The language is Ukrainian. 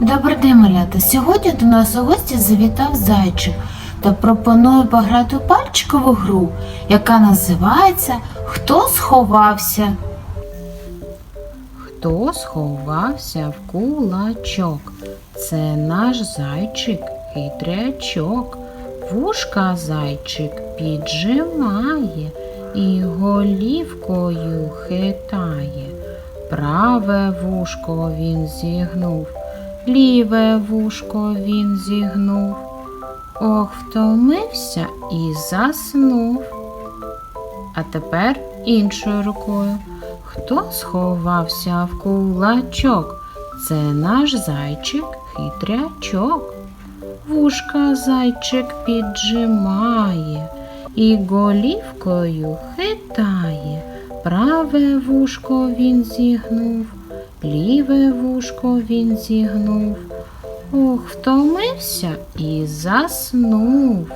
Добрий день, малята. Сьогодні до нас у гості завітав зайчик та пропонує пограти пальчикову гру, яка називається Хто сховався. Хто сховався в кулачок? Це наш зайчик хитрячок. Вушка зайчик піджимає і голівкою хитає. Праве вушко він зігнув, ліве вушко він зігнув. Ох, втомився і заснув. А тепер іншою рукою. Хто сховався в кулачок? Це наш зайчик хитрячок. Вушка зайчик піджимає і голівкою хитає. Праве вушко він зігнув, ліве вушко він зігнув. Ох, втомився і заснув.